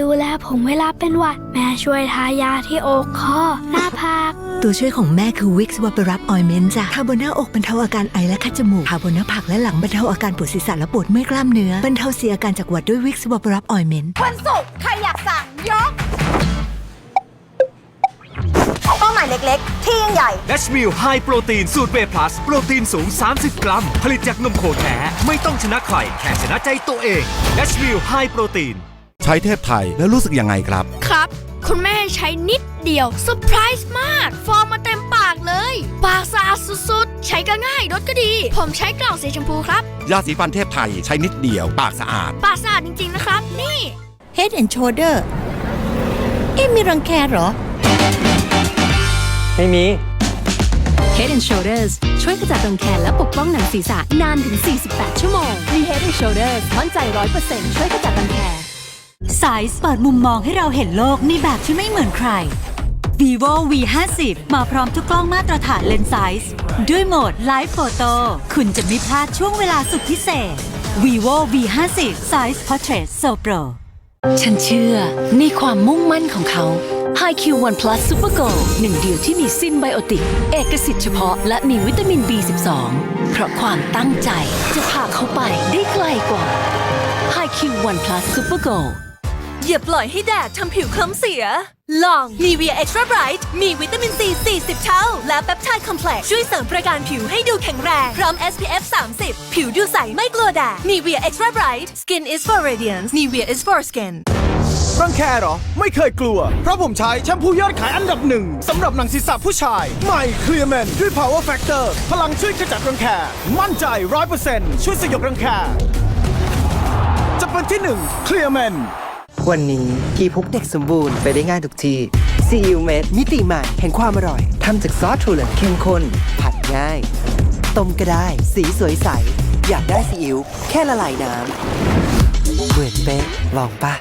ดูแลผมเวลาเป็นหวัด แม่ช่วยทายาที่อกคอหน้าผากตัวช่วยของแม่คือวิกซ์ว a ปรับออยเมนต์จ้ะทาบนหน้าอกบรรเทาอาการไอและคัดจมูกทาบนหน้าผากและหลังบรรเทาอาการปวดศีรษะและปวดเมื่อยกล้ามเนื้อบรรเทาเสียอาการจากหวัดด้วยวิกซ์ว a ปรับออยเมนต์วันศุกร์ใครอยากสั่งยกเป้าหมายเล็กๆ ที่ยิ่งใหญ่ดัชมิลไฮโปรตีนสูตรเบพลัสโปรตีนสูง 30 กรัม ผลิตจากนมโคแท้ ไม่ต้องชนะใคร แค่ชนะใจตัวเองดัชมิลไฮโปรตีน ใช้เทพไทยแล้วรู้สึกยังไงครับ ครับ คุณแม่ใช้นิดเดียวเซอร์ไพรส์มาก ฟอร์มมาเต็มปากเลย ปากสะอาดสุดๆ ใช้ก็ง่ายรสก็ดี ผมใช้กล่องสีชมพูครับ ยาสีฟันเทพไทยใช้นิดเดียว ปากสะอาด ปากสะอาดจริงๆนะครับ นี่ Head and Shoulder เอ๊ะมีรังแคเหรอ ไม่มี Head and Shoulders ช่วยขจัดรังแคและปกป้องหนังศีรษะนานถึง 48 ชั่วโมงมี Head and Shoulders มั่นใจ 100%ช่วยขจัดรังแค ไซส์เปิดมุมมองให้เราเห็นโลกในแบบที่ไม่เหมือนใคร vivo v 5 0มาพร้อมทุกกล้องมาตรฐานเลนส์ไซส์ด้วยโหมด Live Photo คุณจะไม่พลาดช่วงเวลาสุดพิเศษ vivo v 5 0 Size Portrait So Pro ฉันเชื่อในความมุ่งมั่นของเขา HiQ One Plus Super Go หนึ่งเดียวที่มีซินไบโอติก เอกสิทธิ์เฉพาะและมีวิตามิน B12 เพราะความตั้งใจจะพาเขาไปได้ไกลกว่า HiQ One Plus Super Go อย่าปล่อยให้แดดทำผิวคล้ำเสีย ลอง Nivea Extra Bright มีวิตามินซี 40 เท่า และแปปไทด์คอมเพล็กซ์ช่วยเสริมประการผิวให้ดูแข็งแรง พร้อม SPF 30 ผิวดูใสไม่กลัวแดด Nivea Extra Bright Skin is for radiance Nivea is for skin รังแคเหรอ ไม่เคยกลัว เพราะผมใช้แชมพูยอดขายอันดับหนึ่งสำหรับหนังศีรษะผู้ชาย ใหม่เคลียร์แมนด้วย power factor พลังช่วยขจัดรังแค มั่นใจ100%ช่วยสยบรังแค จะเป็นที่หนึ่งเคลียร์แมน วันนี้พี่พกเด็กสมบูรณ์ไปได้ง่ายทุกที่ซีอิ๊วเม็ดมิติใหม่แห่งความอร่อยทำจากซอสถั่วเหลืองเข้มข้นผัดง่ายต้มก็ได้สีสวยใส อยากได้ซีอิ๊วแค่ละลายน้ำเหมือนเป๊ะลองปะ